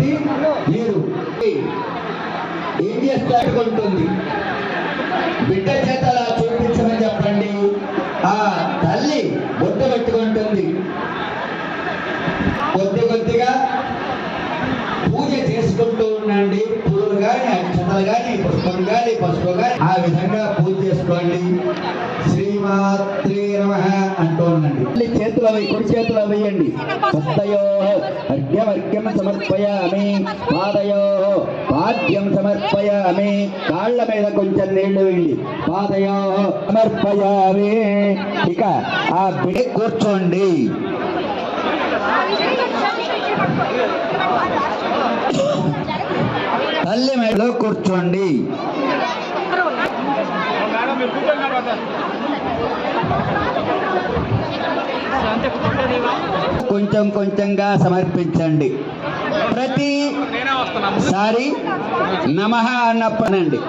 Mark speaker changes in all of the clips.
Speaker 1: భక్తి లేదు ఏం చేస్తారు బిడ్డ చేత అలా చూపించమని చెప్పండి. ఆ తల్లి బొట్టు పెట్టుకుంటుంది. కొద్ది కొద్దిగా పూజ చేసుకుంటూ ఉండండి. పూలు కానీ అక్షతలు కానీ పుష్పం కానీ పసుపు కానీ ఆ విధంగా పూజ చేసుకోండి. శ్రీమాత్రే నమ అంటూ ఉండండి. చేతులు వేయి కుడి చేతులు వేయండి. సత్తయో అర్ఘ్యం పాద్యం సమర్పయామి పాదయో పాద్యం సమర్పయామి కాళ్ళ మీద కొంచెం నీళ్ళు వెళ్ళి పాదయో సమర్పయామి। ఇక ఆ బిడి కూర్చోండి. తల్లి మేడలో కూర్చోండి.
Speaker 2: మేడం మీరు కూర్చోండి మేడం అంతే కూర్చోండి
Speaker 1: కొంచెం కొంచెంగా సమర్పించండి. ప్రతి సారి నమ అన్నప్పుడండి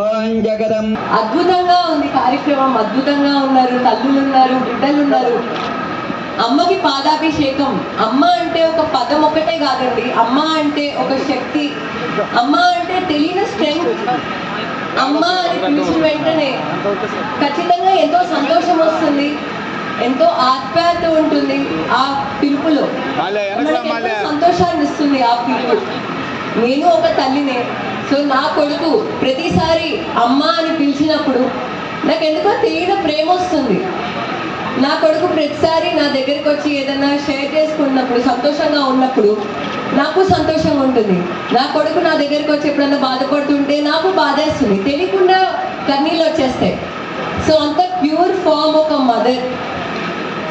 Speaker 1: ఓం జగదం.
Speaker 3: అద్భుతంగా ఉంది కార్యక్రమం. అద్భుతంగా ఉన్నారు. తల్లులు ఉన్నారు బిడ్డలు ఉన్నారు అమ్మకి పాదాభిషేకం. అమ్మ అంటే ఒక పదం ఒకటే కాదండి. అమ్మ అంటే ఒక శక్తి. అమ్మ అంటే తెలియని స్ట్రెంగ్త్. అమ్మ అని పిలిచిన వెంటనే. ఖచ్చితంగా ఎంతో సంతోషం వస్తుంది. ఎంతో ఆత్మీయత ఉంటుంది ఆ పిలుపులో. సంతోషాన్ని ఇస్తుంది ఆ పిలుపు. నేను ఒక తల్లినే. సో నా కొడుకు ప్రతిసారి అమ్మ అని పిలిచినప్పుడు నాకు ఎందుకో తెలియని ప్రేమ వస్తుంది. నా కొడుకు ప్రతిసారి నా దగ్గరికి వచ్చి ఏదైనా షేర్ చేసుకున్నప్పుడు సంతోషంగా ఉన్నప్పుడు నాకు సంతోషంగా ఉంటుంది. నా కొడుకు నా దగ్గరికి వచ్చి ఎప్పుడన్నా బాధపడుతుంటే నాకు బాధేస్తుంది తెలియకుండా కన్నీళ్ళు వచ్చేస్తాయి. సో అంత ప్యూర్ ఫామ్ ఒక మదర్.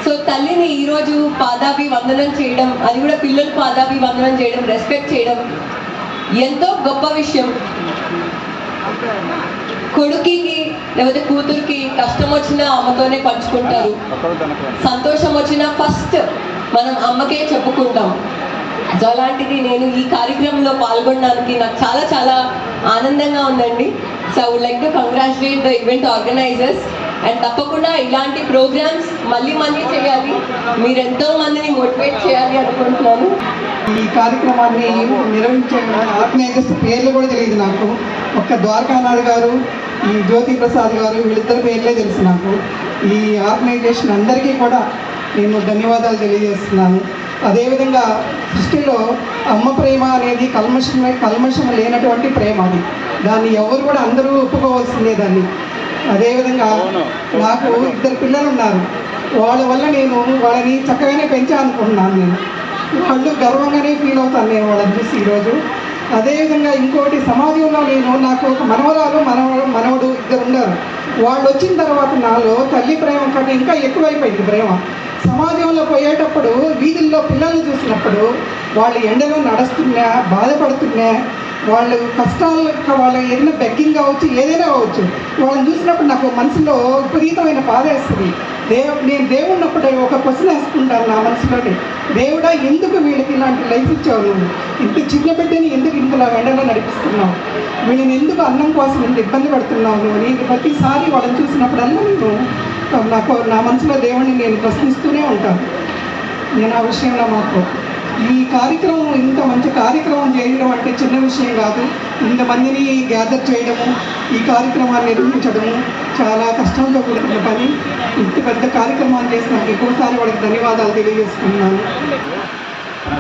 Speaker 3: సో తల్లిని ఈరోజు పాదాభి వందనం చేయడం అది కూడా పిల్లలు పాదాభి వందనం చేయడం రెస్పెక్ట్ చేయడం ఎంతో గొప్ప విషయం. కొడుకుకి లేకపోతే కూతురికి కష్టం వచ్చినా అమ్మతోనే పంచుకుంటారు. సంతోషం వచ్చినా ఫస్ట్ మనం అమ్మకే చెప్పుకుంటాం. సో అలాంటిది నేను ఈ కార్యక్రమంలో పాల్గొనడానికి నాకు చాలా చాలా ఆనందంగా ఉందండి. So I would like to congratulate the event organisers and తప్పకుండా ఇలాంటి ప్రోగ్రామ్స్ మళ్ళీ మళ్ళీ చేయాలి. మీరు ఎంతో మందిని మోటివేట్ చేయాలి అనుకుంటున్నాను.
Speaker 4: ఈ కార్యక్రమాన్ని నిర్వహించే ఆర్గనైజర్స్ పేర్లు కూడా తెలియదు నాకు. ఒక్క ద్వారకానాథ్ గారు ఈ జ్యోతి ప్రసాద్ గారు వీళ్ళిద్దరి పేర్లే తెలుసు నాకు. ఈ ఆర్గనైజేషన్ అందరికీ కూడా నేను ధన్యవాదాలు తెలియజేస్తున్నాను. అదేవిధంగా సృష్టిలో అమ్మ ప్రేమ అనేది కల్మషం కల్మషం లేనటువంటి ప్రేమ అది. దాన్ని ఎవరు కూడా అందరూ ఒప్పుకోవాల్సిందే దాన్ని. అదేవిధంగా నాకు ఇద్దరు పిల్లలు ఉన్నారు వాళ్ళ వల్ల నేను వాళ్ళని చక్కగానే పెంచాలనుకుంటున్నాను నేను. వాళ్ళు గర్వంగానే ఫీల్ అవుతాను నేను వాళ్ళని చూసి ఈరోజు. అదేవిధంగా ఇంకోటి సమాజంలో నేను నాకు ఒక మనవరాలు మనవడు మనవడు ఇద్దరు ఉన్నారు. వాళ్ళు వచ్చిన తర్వాత నాలో తల్లి ప్రేమ కంటే ఇంకా ఎక్కువైపోయింది ప్రేమ. సమాజంలో పోయేటప్పుడు వీధుల్లో పిల్లల్ని చూసినప్పుడు వాళ్ళు ఎండలో నడుస్తున్నా బాధపడుతున్నా వాళ్ళు కష్టాలు వాళ్ళ ఏదైనా బెగ్గింగ్ కావచ్చు ఏదైనా కావచ్చు వాళ్ళని చూసినప్పుడు నాకు మనసులో విపరీతమైన బాధ వేస్తుంది. దేవు నేను దేవుడినప్పుడు ఒక క్వశ్చన్ వేసుకుంటాను నా మనసులోని. దేవుడా ఎందుకు వీళ్ళకి ఇలాంటి లైఫ్ ఇచ్చావు నువ్వు? ఇంత చిన్న బిడ్డని ఎందుకు ఇంతలా వెండలో నడిపిస్తున్నావు? వీళ్ళని ఎందుకు అన్నం కోసం ఇంత ఇబ్బంది పడుతున్నావు నువ్వు? నేను ప్రతిసారి వాళ్ళని చూసినప్పుడల్లా నేను నాకు నా మనసులో దేవుణ్ణి నేను ప్రశ్నిస్తూనే ఉంటాను నేను ఆ విషయంలో మాకు ఈ కార్యక్రమం ఇంత మంచి కార్యక్రమం చేయడం అంటే చిన్న విషయం కాదు. ఇంతమందిని గ్యాదర్ చేయడము ఈ కార్యక్రమాన్ని నిర్వహించడము చాలా కష్టంతో కూడిన పని. ఇంత పెద్ద కార్యక్రమాన్ని చేసినందుకు ఎక్కువసారి వాళ్ళకి ధన్యవాదాలు తెలియజేస్తున్నాను.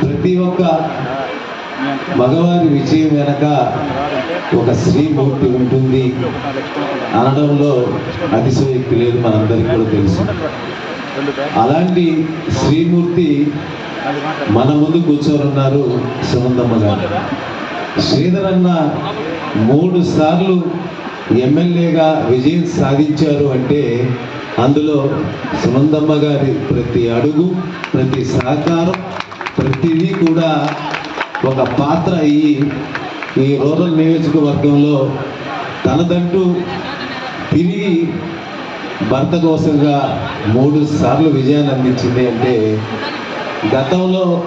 Speaker 5: ప్రతి ఒక్క మగవారి విజయం వెనక ఒక స్త్రీమూర్తి ఉంటుంది. అనడంలో అతిశయోక్తి లేదు మనందరికీ కూడా తెలుసు. అలాంటి శ్రీమూర్తి మన ముందు కూర్చోనున్నారు సునందమ్మ గారు. శ్రీధరన్న మూడు సార్లు ఎమ్మెల్యేగా విజయం సాధించారు అంటే అందులో సునందమ్మ గారి ప్రతి అడుగు ప్రతి సహకారం ప్రతిదీ కూడా ఒక పాత్ర అయ్యి ఈ రూరల్ నియోజకవర్గంలో తనదంటూ తిరిగి భర్త కోసంగా మూడు సార్లు విజయాన్ని అందించింది అంటే గతంలో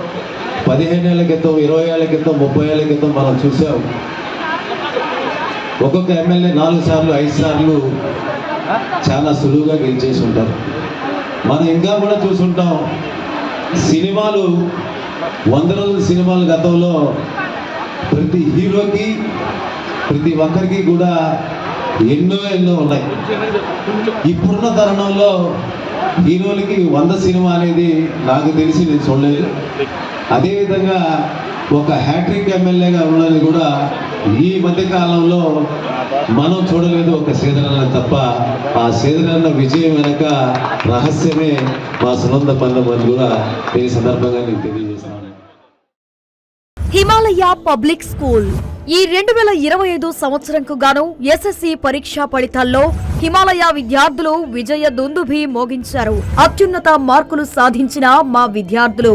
Speaker 5: పదిహేను ఏళ్ళ క్రితం ఇరవై ఏళ్ళ క్రితం ముప్పై ఏళ్ళ క్రితం మనం చూసాం. ఒక్కొక్క ఎమ్మెల్యే నాలుగు సార్లు ఐదు సార్లు చాలా సులువుగా గెలిచేసి ఉంటారు. మనం ఇంకా కూడా చూసుంటాం సినిమాలు వంద రోజుల సినిమాలు గతంలో ప్రతి హీరోకి ప్రతి ఒక్కరికి కూడా ఎన్నో ఎన్నో ఉన్నాయి. ఇప్పుడున్న తరుణంలో హీరోలకి వంద సినిమా అనేది నాకు తెలిసి నేను చూడలేదు. అదేవిధంగా ఒక హ్యాట్రిక్ ఎమ్మెల్యేగా ఉండాలని కూడా ఈ మధ్య కాలంలో మనం చూడలేదు ఒక సీదరన్న తప్ప ఆ సీదరన్న విజయం వెనక రహస్యమే మా సునంద పందం అని కూడా ఈ సందర్భంగా నేను తెలియజేస్తాను
Speaker 6: హిమాలయ పబ్లిక్ స్కూల్. ఈ రెండు వేల ఇరవై ఐదు సంవత్సరంకు గాను ఎస్ఎస్సి పరీక్షా ఫలితాల్లో హిమాలయ విద్యార్థులు విజయ దుందుభి మోగించారు. అత్యున్నత మార్కులు సాధించిన మా విద్యార్థులు.